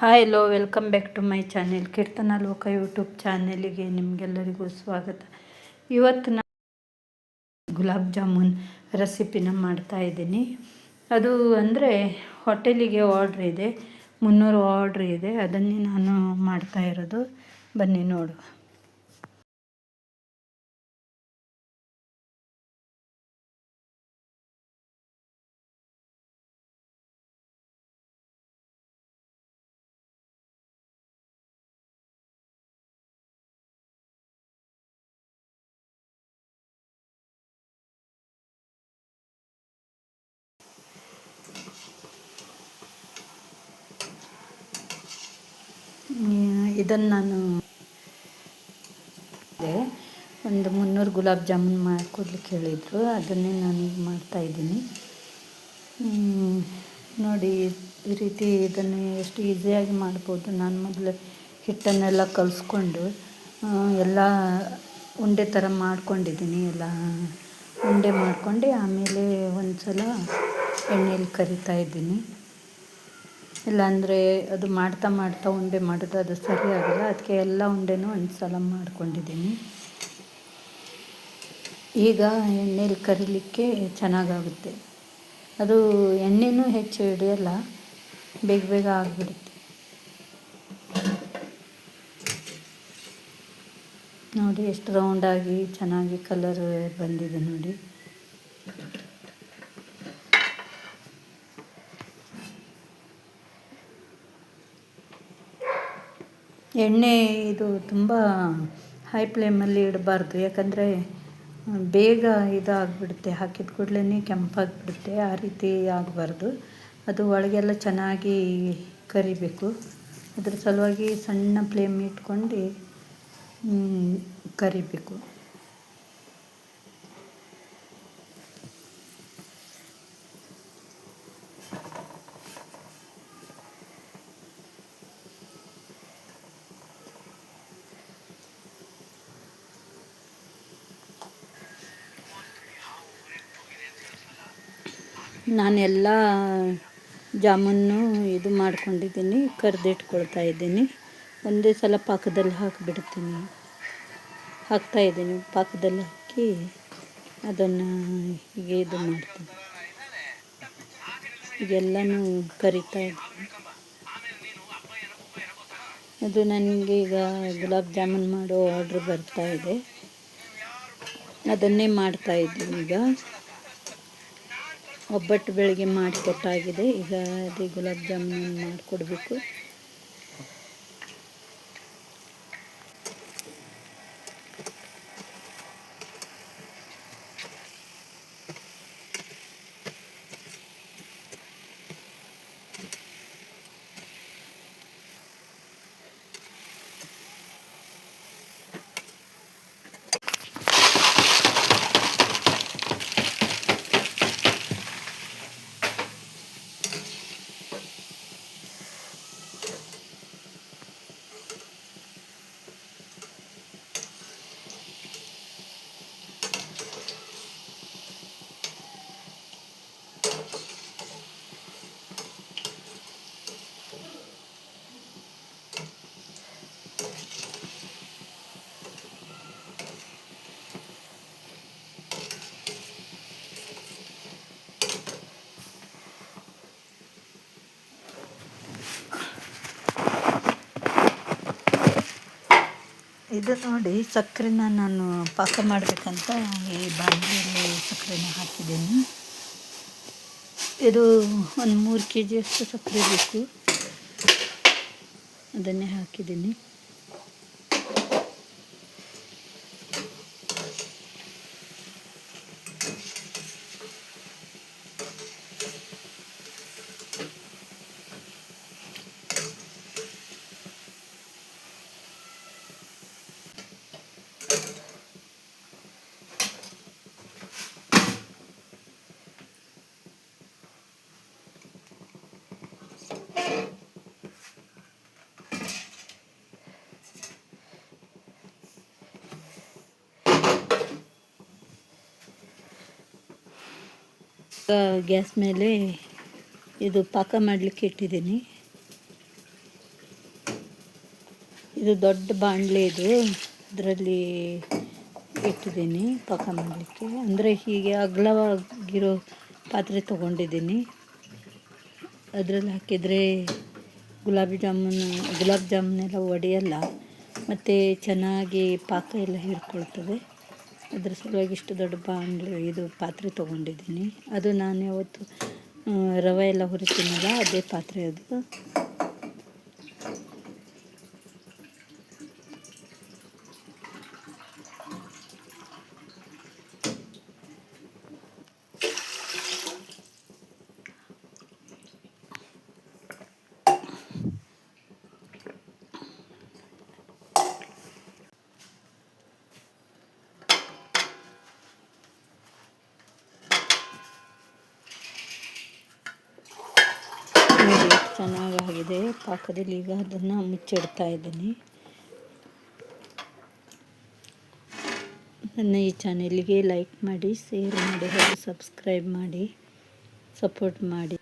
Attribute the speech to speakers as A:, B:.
A: Hi hello welcome back to my channel Keerthana Loka YouTube ಚಾನೆಲಿಗೆ ನಿಮಗೆಲ್ಲರಿಗೂ ಸ್ವಾಗತ. ಇವತ್ತು ನಾನು ಗುಲಾಬ್ ಜಾಮೂನ್ ರೆಸಿಪಿನ ಮಾಡ್ತಾ ಇದ್ದೀನಿ. ಅದು ಅಂದರೆ ಹೋಟೆಲಿಗೆ ಆರ್ಡ್ರ್ ಇದೆ, ಮುನ್ನೂರು ಆರ್ಡ್ರ್ ಇದೆ. ಅದನ್ನೇ ನಾನು ಮಾಡ್ತಾ ಇರೋದು. ಬನ್ನಿ ನೋಡುವ. ಇದನ್ನು ನಾನು ಒಂದು ಮುನ್ನೂರು ಗುಲಾಬ್ ಜಾಮೂನ್ ಮಾಡಿಕೊಡ್ಲಿಕ್ಕೆ ಹೇಳಿದರು. ಅದನ್ನೇ ನಾನು ಈಗ ಮಾಡ್ತಾಯಿದ್ದೀನಿ ನೋಡಿ, ಈ ರೀತಿ ಇದನ್ನು ಎಷ್ಟು ಈಸಿಯಾಗಿ ಮಾಡ್ಬೋದು. ನಾನು ಮೊದಲು ಹಿಟ್ಟನ್ನೆಲ್ಲ ಕಲಿಸ್ಕೊಂಡು ಎಲ್ಲ ಉಂಡೆ ಥರ ಮಾಡ್ಕೊಂಡಿದ್ದೀನಿ. ಎಲ್ಲ ಉಂಡೆ ಮಾಡ್ಕೊಂಡು ಆಮೇಲೆ ಒಂದು ಸಲ ಎಣ್ಣೆಯಲ್ಲಿ ಕರಿತಾ ಇದ್ದೀನಿ. ಇಲ್ಲಾಂದರೆ ಅದು ಮಾಡ್ತಾ ಮಾಡ್ತಾ ಉಂಡೆ ಮಾಡೋದು ಅದು ಸರಿ ಆಗಲ್ಲ. ಅದಕ್ಕೆ ಎಲ್ಲ ಉಂಡೆನೂ ಒಂದು ಸಲ ಮಾಡ್ಕೊಂಡಿದ್ದೀನಿ. ಈಗ ಎಣ್ಣೆಲಿ ಕರಿಲಿಕ್ಕೆ ಚೆನ್ನಾಗಾಗುತ್ತೆ. ಅದು ಎಣ್ಣೆನೂ ಹೆಚ್ಚು ಹಿಡಿಯಲ್ಲ, ಬೇಗ ಬೇಗ ಆಗಿಬಿಡುತ್ತೆ. ನೋಡಿ, ಎಷ್ಟು ರೌಂಡಾಗಿ ಚೆನ್ನಾಗಿ ಕಲರ್ ಬಂದಿದೆ ನೋಡಿ. ಎಣ್ಣೆ ಇದು ತುಂಬ ಹೈ ಫ್ಲೇಮಲ್ಲಿ ಇಡಬಾರ್ದು. ಯಾಕಂದರೆ ಬೇಗ ಇದಾಗ್ಬಿಡುತ್ತೆ. ಹಾಕಿದ ಕೂಡಲೇ ಕೆಂಪಾಗಿಬಿಡುತ್ತೆ. ಆ ರೀತಿ ಆಗಬಾರ್ದು. ಅದು ಒಳಗೆಲ್ಲ ಚೆನ್ನಾಗಿ ಕರಿಬೇಕು. ಅದ್ರ ಸಲುವಾಗಿ ಸಣ್ಣ ಫ್ಲೇಮ್ ಇಟ್ಕೊಂಡು ಕರಿಬೇಕು. ನಾನೆಲ್ಲ ಜಾಮೂನು ಇದು ಮಾಡ್ಕೊಂಡಿದ್ದೀನಿ, ಕರೆದಿಟ್ಕೊಳ್ತಾ ಇದ್ದೀನಿ. ಒಂದೇ ಸಲ ಪಾಕದಲ್ಲಿ ಹಾಕಿಬಿಡ್ತೀನಿ. ಹಾಕ್ತಾಯಿದ್ದೀನಿ ಪಾಕದಲ್ಲಿ ಹಾಕಿ ಅದನ್ನು ಹೀಗೆ ಇದು ಮಾಡ್ತೀನಿ. ಎಲ್ಲನೂ ಕರಿತಾ ಇದ್ದೀನಿ. ಅದು ನನಗೆ ಈಗ ಗುಲಾಬ್ ಜಾಮೂನ್ ಮಾಡೋ ಆರ್ಡ್ರ್ ಬರ್ತಾ ಇದೆ. ಅದನ್ನೇ ಮಾಡ್ತಾ ಇದ್ದೀನಿ ಈಗ. ಒಬ್ಬಟ್ಟು ಬೆಳಗ್ಗೆ ಮಾಡಿಕೊಟ್ಟಾಗಿದೆ ಈಗ ಅದೇ ಗುಲಾಬ್ ಜಾಮೂನ್ ಮಾಡಿಕೊಡ್ಬೇಕು. ಇದು ನೋಡಿ, ಸಕ್ಕರೆನ ನಾನು ಪಾಕ ಮಾಡಬೇಕಂತ ಈ ಬಾಣಲೆಯಲ್ಲಿ ಸಕ್ಕರೆನ ಹಾಕಿದ್ದೀನಿ. ಇದು ಒಂದು ಮೂರು ಕೆ ಜಿಯಷ್ಟು ಸಕ್ಕರೆ ಬೇಕು. ಅದನ್ನೇ ಹಾಕಿದ್ದೀನಿ. ಗ್ಯಾಸ್ ಮೇಲೆ ಇದು ಪಾಕ ಮಾಡಲಿಕ್ಕೆ ಇಟ್ಟಿದ್ದೀನಿ. ಇದು ದೊಡ್ಡ ಬಾಣಲೆ ಇದು. ಅದರಲ್ಲಿ ಇಟ್ಟಿದ್ದೀನಿ ಪಾಕ ಮಾಡಲಿಕ್ಕೆ. ಅಂದರೆ ಹೀಗೆ ಅಗಲವಾಗಿರೋ ಪಾತ್ರೆ ತೊಗೊಂಡಿದ್ದೀನಿ. ಅದರಲ್ಲಿ ಹಾಕಿದರೆ ಗುಲಾಬಿ ಜಾಮೂನು, ಗುಲಾಬ್ ಜಾಮೂನೆಲ್ಲ ಒಡೆಯಲ್ಲ, ಮತ್ತು ಚೆನ್ನಾಗಿ ಪಾಕ ಎಲ್ಲ ಹೀರ್ಕೊಳ್ತದೆ. ಅದ್ರ ಸಲುವಾಗಿ ಇಷ್ಟು ದೊಡ್ಡ ಬಾಂಡ್ಲಿ ಇದು ಪಾತ್ರೆ ತೊಗೊಂಡಿದ್ದೀನಿ. ಅದು ನಾನು ಯಾವತ್ತು ರವೆ ಎಲ್ಲ ಹುರಿತೀನಲ್ಲ, ಅದೇ ಪಾತ್ರೆ ಅದು ನೋಡಿ ಎಷ್ಟು ಚೆನ್ನಾಗಾಗಿದೆ ಪಾಕದಲ್ಲಿ ಈಗ ಅದನ್ನು ಮುಚ್ಚಿಡ್ತಾ ಇದ್ದೀನಿ. ನನ್ನ ಈ ಚಾನೆಲ್ಗೆ ಲೈಕ್ ಮಾಡಿ ಶೇರ್ ಮಾಡಿ ಹಾಗೂ ಸಬ್ಸ್ಕ್ರೈಬ್ ಮಾಡಿ ಸಪೋರ್ಟ್ ಮಾಡಿ.